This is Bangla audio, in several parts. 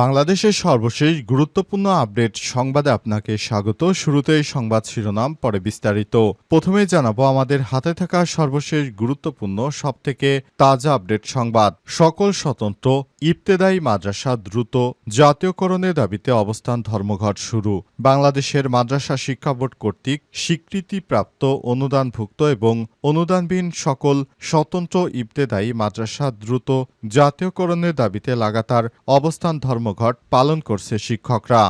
বাংলাদেশের সর্বশেষ গুরুত্বপূর্ণ আপডেট সংবাদে আপনাকে স্বাগত। শুরুতেই সংবাদ শিরোনাম, পরে বিস্তারিত। প্রথমে জানাব, আমাদের হাতে থাকা সর্বশেষ গুরুত্বপূর্ণ, সবথেকে তাজা আপডেট সংবাদ। সকল স্বতন্ত্র, ইবতেদায়ী মাদ্রাসা দ্রুত জাতীয়করণের দাবিতে অবস্থান ধর্মঘট শুরু। বাংলাদেশের মাদ্রাসা শিক্ষা বোর্ড কর্তৃক স্বীকৃতিপ্রাপ্ত অনুদানভুক্ত এবং অনুদানবিহীন সকল স্বতন্ত্র ইবতেদায়ী মাদ্রাসা দ্রুত জাতীয়করণের দাবিতে লাগাতার অবস্থান ধর্মঘট পালন করছে শিক্ষকরা।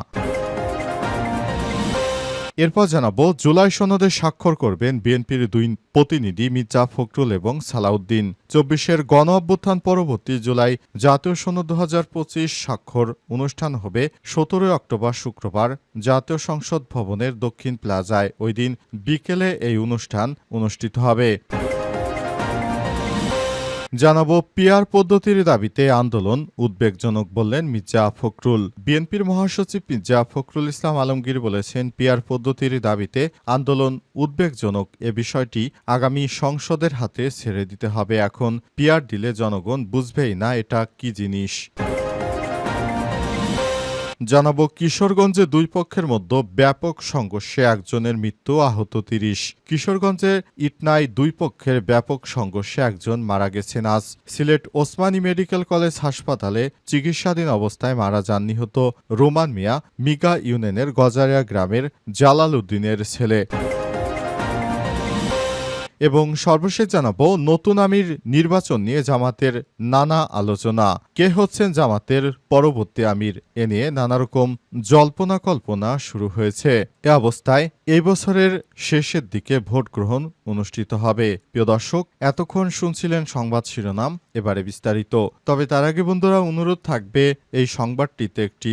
এরপর জানাব, জুলাই সনদে স্বাক্ষর করবেন বিএনপির দুই প্রতিনিধি মির্জা ফখরুল এবং সালাউদ্দিন। চব্বিশের গণ অভ্যুত্থান পরবর্তী জুলাই জাতীয় সনদ দু হাজার পঁচিশ স্বাক্ষর অনুষ্ঠান হবে সতেরোই অক্টোবর শুক্রবার জাতীয় সংসদ ভবনের দক্ষিণ প্লাজায়। ওই দিন বিকেলে এই অনুষ্ঠান অনুষ্ঠিত হবে। জানাব পিয়ার পদ্ধতির দাবিতে আন্দোলন উদ্বেগজনক বললেন মির্জা ফখরুল। বিএনপির মহাসচিব মির্জা ফখরুল ইসলাম আলমগীর বলেছেন পিয়ার পদ্ধতির দাবিতে আন্দোলন উদ্বেগজনক। এ বিষয়টি আগামী সংসদের হাতে ছেড়ে দিতে হবে। এখন পিয়ার দিলে জনগণ বুঝবেই না এটা কি জিনিস। জানাব কিশোরগঞ্জে দুই পক্ষের মধ্যে ব্যাপক সংঘর্ষে একজনের মৃত্যু, আহত তিরিশ। কিশোরগঞ্জে ইটনায় দুই পক্ষের ব্যাপক সংঘর্ষে একজন মারা গেছেন আজ। সিলেট ওসমানী মেডিকেল কলেজ হাসপাতালে চিকিৎসাধীন অবস্থায় মারা যান নিহত রোমান মিয়া, মিগা ইউনিয়নের গজারিয়া গ্রামের জালাল উদ্দিনের ছেলে। এবং সর্বশেষ জানাব, নতুন আমির নির্বাচন নিয়ে জামাতের নানা আলোচনা। কে হচ্ছেন জামাতের পরবর্তী আমির? এ নিয়ে নানা রকম জল্পনা কল্পনা শুরু হয়েছে। এ অবস্থায় এই বছরের শেষের দিকে ভোট গ্রহণ অনুষ্ঠিত হবে। প্রিয় দর্শক, এতক্ষণ শুনছিলেন সংবাদ শিরোনাম, এবারে বিস্তারিত। তবে তার আগে বন্ধুরা, অনুরোধ থাকবে এই সংবাদটিতে একটি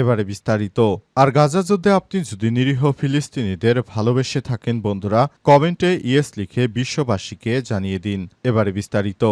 এবারে বিস্তারিত। আর গাজা যুদ্ধে আপনি যদি নিরীহ ফিলিস্তিনিদের ভালোবেসে থাকেন, বন্ধুরা, কমেন্টে ইয়েস লিখে বিশ্ববাসীকে জানিয়ে দিন। এবারে বিস্তারিত।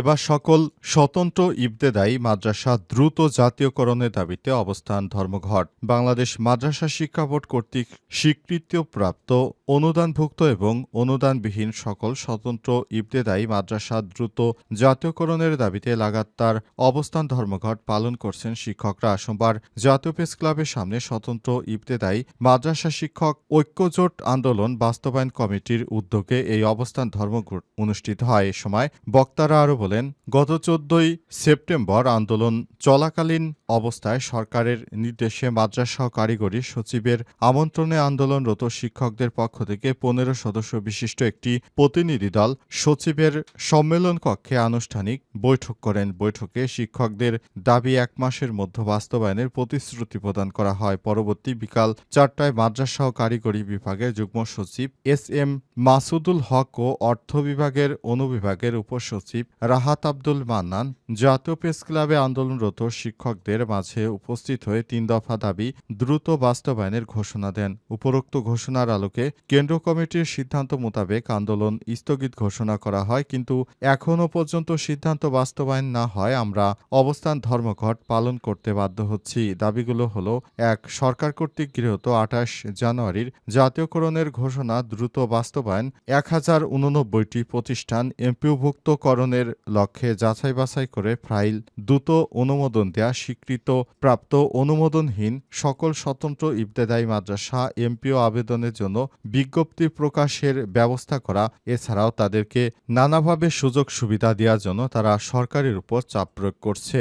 এবার সকল স্বতন্ত্র ইবতেদায়ী মাদ্রাসা দ্রুত জাতীয়করণের দাবিতে অবস্থান ধর্মঘট। বাংলাদেশ মাদ্রাসা শিক্ষা বোর্ড কর্তৃক স্বীকৃতিপ্রাপ্ত অনুদানভুক্ত এবং অনুদানবিহীন সকল স্বতন্ত্র ইবতেদায়ী মাদ্রাসা দ্রুত জাতীয়করণের দাবিতে লাগাতার অবস্থান ধর্মঘট পালন করছেন শিক্ষকরা। সোমবার জাতীয় প্রেস ক্লাবের সামনে স্বতন্ত্র ইবতেদায়ী মাদ্রাসা শিক্ষক ঐক্যজোট আন্দোলন বাস্তবায়ন কমিটির উদ্যোগে এই অবস্থান ধর্মঘট অনুষ্ঠিত হয়। এ সময় বক্তারা আরও বলেন গত চোদ্দই সেপ্টেম্বর আন্দোলন চলাকালীন অবস্থায় সরকারের নির্দেশে মাদ্রাসা কারিগরি সচিবের আমন্ত্রণে আন্দোলনরত শিক্ষকদের পক্ষ থেকে পনেরো সদস্য বিশিষ্ট একটি প্রতিনিধি দল সচিবের সম্মেলন কক্ষে আনুষ্ঠানিক বৈঠক করেন। বৈঠকে শিক্ষকদের দাবি, এক মাসের মধ্যে বাস্তবায়নের প্রতিশ্রুতি প্রদান করা হয়। পরবর্তী বিকাল চারটায় মাদ্রাসা ও কারিগরি বিভাগের যুগ্ম সচিব এস এম মাসুদুল হক ও অর্থ বিভাগের অনুবিভাগের উপসচিব রাহাত আব্দুল মান্নান জাতীয় প্রেস ক্লাবে আন্দোলনরত শিক্ষকদের মাঝে উপস্থিত হয়ে তিন দফা দাবি দ্রুত বাস্তবায়নের ঘোষণা দেন। উপরোক্ত ঘোষণার আলোকে কেন্দ্র কমিটির সিদ্ধান্ত মোতাবেক আন্দোলন স্থগিত ঘোষণা করা হয়, কিন্তু এখনও পর্যন্ত সিদ্ধান্ত বাস্তবায়ন না হয় আমরা অবস্থান ধর্মঘট পালন করতে বাধ্য হচ্ছি। দাবিগুলো হলো, এক, সরকার কর্তৃক গৃহীত আঠাশ জানুয়ারির জাতীয়করণের ঘোষণা দ্রুত বাস্তবায়ন, এক হাজার উননব্বইটি প্রতিষ্ঠান এমপিওভুক্তকরণের লক্ষ্যে যাচাই বাছাই করে ফাইল দ্রুত অনুমোদন দেয়া স্বীকৃত প্রাপ্ত অনুমোদনহীন সকল স্বতন্ত্র ইবতেদায়ী মাদ্রাসা এমপিও আবেদনের জন্য বিজ্ঞপ্তি প্রকাশের ব্যবস্থা করা, এছাড়াও তাদেরকে নানাভাবে সুযোগ সুবিধা দেওয়ার জন্য তারা সরকারের উপর চাপ প্রয়োগ করছে।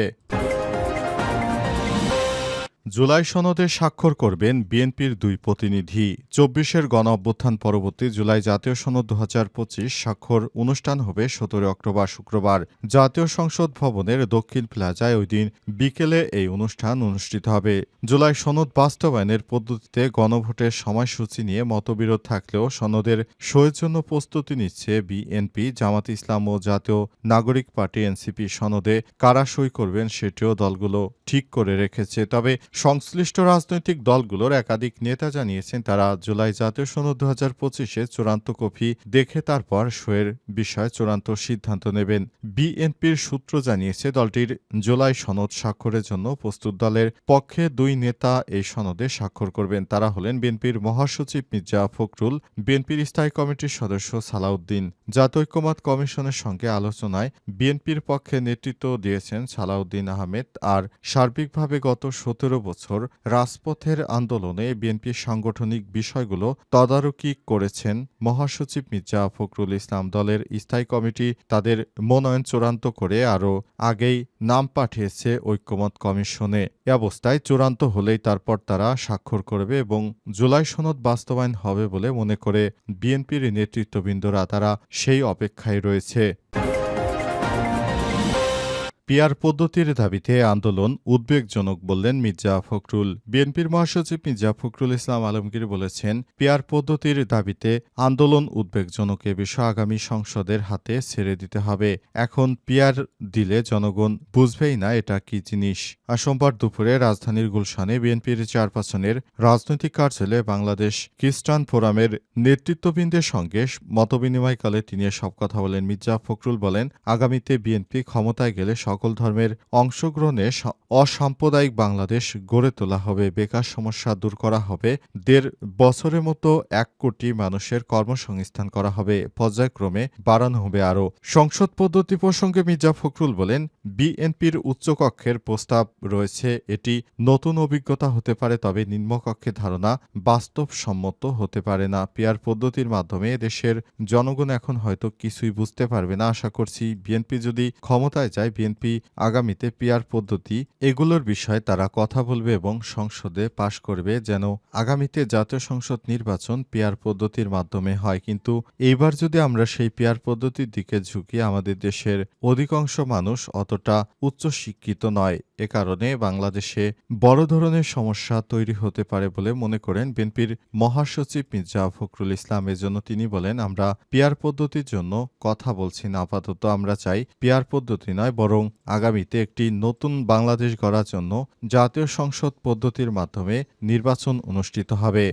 জুলাই সনদে স্বাক্ষর করবেন বিএনপির দুই প্রতিনিধি। চব্বিশের গণ অভ্যুত্থান পরবর্তী জুলাই জাতীয় সনদ দু হাজার পঁচিশ স্বাক্ষর অনুষ্ঠান হবে সতেরো অক্টোবর শুক্রবার। জাতীয় সংসদ ভবনের দক্ষিণ প্লাজায় ওই দিন বিকেলে এই অনুষ্ঠান অনুষ্ঠিত হবে। জুলাই সনদ বাস্তবায়নের পদ্ধতিতে গণভোটের সময়সূচি নিয়ে মতবিরোধ থাকলেও সনদের সইয়ের জন্য প্রস্তুতি নিচ্ছে বিএনপি, জামাত ইসলাম ও জাতীয় নাগরিক পার্টি এনসিপি সনদে কারা সই করবেন সেটিও দলগুলো ঠিক করে রেখেছে। তবে সংশ্লিষ্ট রাজনৈতিক দলগুলোর একাধিক নেতা জানিয়েছেন, তারা জুলাই জাতীয় সনদ দু হাজার পঁচিশে চূড়ান্ত কপি দেখে তারপর সইয়ের বিষয়ে চূড়ান্ত সিদ্ধান্ত নেবেন। বিএনপির সূত্র জানিয়েছে, দলটির জুলাই সনদ স্বাক্ষরের জন্য প্রস্তুত দলের পক্ষে দুই নেতা এই সনদে স্বাক্ষর করবেন। তারা হলেন বিএনপির মহাসচিব মির্জা ফখরুল, বিএনপির স্থায়ী কমিটির সদস্য সালাউদ্দিন। জাতীয় ঐক্যমত কমিশনের সঙ্গে আলোচনায় বিএনপির পক্ষে নেতৃত্ব দিয়েছেন সালাউদ্দিন আহমেদ। আর সার্বিকভাবে গত সতেরো বছর রাজপথের আন্দোলনে বিএনপির সাংগঠনিক বিষয়গুলো তদারকি করেছেন মহাসচিব মির্জা ফখরুল ইসলাম দলের স্থায়ী কমিটি। তাদের মনোনয়ন চূড়ান্ত করে আরও আগেই নাম পাঠিয়েছে ঐক্যমত কমিশনে। এ অবস্থায় চূড়ান্ত হলেই তারপর তারা স্বাক্ষর করবে এবং জুলাই সনদ বাস্তবায়ন হবে বলে মনে করে বিএনপির নেতৃত্ববৃন্দরা। তারা সেই অপেক্ষায় রয়েছে। পিয়ার পদ্ধতির দাবিতে আন্দোলন উদ্বেগজনক বললেন মির্জা ফখরুল। বিএনপির মহাসচিব মির্জা ফখরুল ইসলাম আলমগীর বলেছেন, পিয়ার পদ্ধতির দাবিতে আন্দোলন উদ্বেগজনক এ বিষয় আগামী সংসদের হাতে ছেড়ে দিতে হবে। এখন পিয়ার দিলে জনগণ বুঝবেই না এটা কি জিনিস। আর সোমবার দুপুরে রাজধানীর গুলশানে বিএনপির চেয়ারপারসনের রাজনৈতিক কার্যালয়ে বাংলাদেশ খ্রিস্টান ফোরামের নেতৃত্ববৃন্দের সঙ্গে মতবিনিময়কালে তিনি সব কথা বলেন। মির্জা ফখরুল বলেন, আগামীতে বিএনপি ক্ষমতায় গেলে সকল ধর্মের অংশগ্রহণে অসাম্প্রদায়িক বাংলাদেশ গড়ে তোলা হবে। বেকার সমস্যা দূর করা হবে। দেড় বছরের মতো এক কোটি মানুষের কর্মসংস্থান করা হবে। পর্যায়ক্রমে বাড়ানো হবে আরও। সংসদ পদ্ধতি প্রসঙ্গে মির্জা ফখরুল বলেন, বিএনপির উচ্চকক্ষের প্রস্তাব রয়েছে। এটি নতুন অভিজ্ঞতা হতে পারে, তবে নিম্নকক্ষের ধারণা বাস্তবসম্মত হতে পারে না। পিয়ার পদ্ধতির মাধ্যমে দেশের জনগণ এখন হয়তো কিছুই বুঝতে পারবে না। আশা করছি, বিএনপি যদি ক্ষমতায় যায়, বিএনপি আগামীতে পিয়ার পদ্ধতি, এগুলোর বিষয়ে তারা কথা বলবে এবং সংসদে পাশ করবে যেন আগামীতে জাতীয় সংসদ নির্বাচন পিয়ার পদ্ধতির মাধ্যমে হয়। কিন্তু এইবার যদি আমরা সেই পিয়ার পদ্ধতির দিকে ঝুঁকি, আমাদের দেশের অধিকাংশ মানুষ অতটা উচ্চ শিক্ষিত নয়। এ কারণে বাংলাদেশে বড় ধরনের সমস্যা তৈরি হতে পারে বলে মনে করেন বিএনপির মহাসচিব মির্জা ফখরুল ইসলাম। এজন্য তিনি বলেন, আমরা পিয়ার পদ্ধতির জন্য কথা বলছি না, আপাতত আমরা চাই পিয়ার পদ্ধতি নয়, বরং আগামীতে একটি নতুন বাংলাদেশ গড়ার জন্য জাতীয় সংসদ পদ্ধতির মাধ্যমে নির্বাচন অনুষ্ঠিত হবে।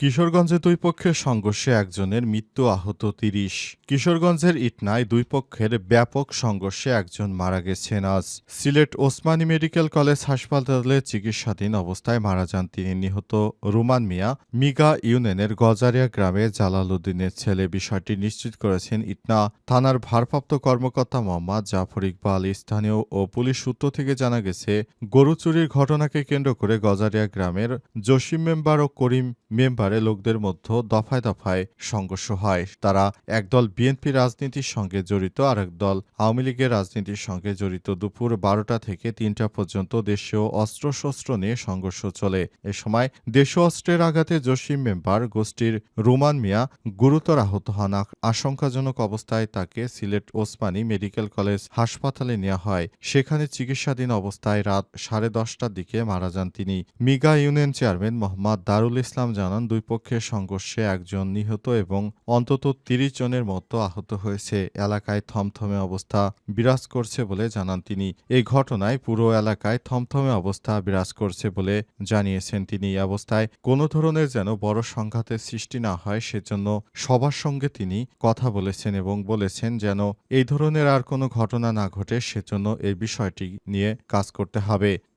কিশোরগঞ্জে দুই পক্ষের সংঘর্ষে একজনের মৃত্যু আহত তিরিশ। কিশোরগঞ্জের ইটনায় দুই পক্ষের ব্যাপক সংঘর্ষে একজন মারা গেছেন আজ। সিলেট ওসমানী মেডিকেল কলেজ হাসপাতালে চিকিৎসাধীন অবস্থায় মারা যান তিনি নিহত রুমান মিয়া। মিগা ইউনিয়নের গজারিয়া গ্রামে জালাল উদ্দিনের ছেলে বিষয়টি নিশ্চিত করেছেন ইটনা। থানার ভারপ্রাপ্ত কর্মকর্তা মোহাম্মদ জাফর ইকবাল, স্থানীয় ও পুলিশ সূত্র থেকে জানা গেছে, গরু চুরির ঘটনাকে কেন্দ্র করে গজারিয়া গ্রামের জসিম মেম্বার ও করিম মেম্বারে লোকদের মধ্যে দফায় দফায় সংঘর্ষ হয়। তারা একদল বিএনপি রাজনীতির সঙ্গে জড়িত আর দল আওয়ামী লীগের রাজনীতির সঙ্গে জড়িত। দুপুর বারোটা থেকে তিনটা পর্যন্ত দেশীয় অস্ত্রশস্ত্র নিয়ে সংঘর্ষ চলে। এ সময় দেশীয় অস্ত্রের আঘাতে জসিম মেম্বার গোষ্ঠীর রুমান মিয়া গুরুতর আহত হন। আশঙ্কাজনক অবস্থায় তাকে সিলেট ওসমানী মেডিকেল কলেজ হাসপাতালে নেওয়া হয়। সেখানে চিকিৎসাধীন অবস্থায় রাত সাড়ে দশটার দিকে মারা যান তিনি। মিগা ইউনিয়ন চেয়ারম্যান মোহাম্মদ দারুল ইসলাম জানান, দুই পক্ষের সংঘর্ষে একজন নিহত এবং অন্তত তিরিশ জনের মতো আহত হয়েছে। এলাকায় থমথমে অবস্থা বিরাজ করছে বলে জানান তিনি। এই ঘটনায় পুরো এলাকায় থমথমে অবস্থা বিরাজ করছে বলে জানিয়েছেন তিনি। অবস্থায় কোনো ধরনের যেন বড় সংঘাতের সৃষ্টি না হয় সেজন্য সবার সঙ্গে তিনি কথা বলেছেন এবং বলেছেন যেন এই ধরনের আর কোনো ঘটনা না ঘটে, সেজন্য এই বিষয়টি নিয়ে কাজ করতে হবে।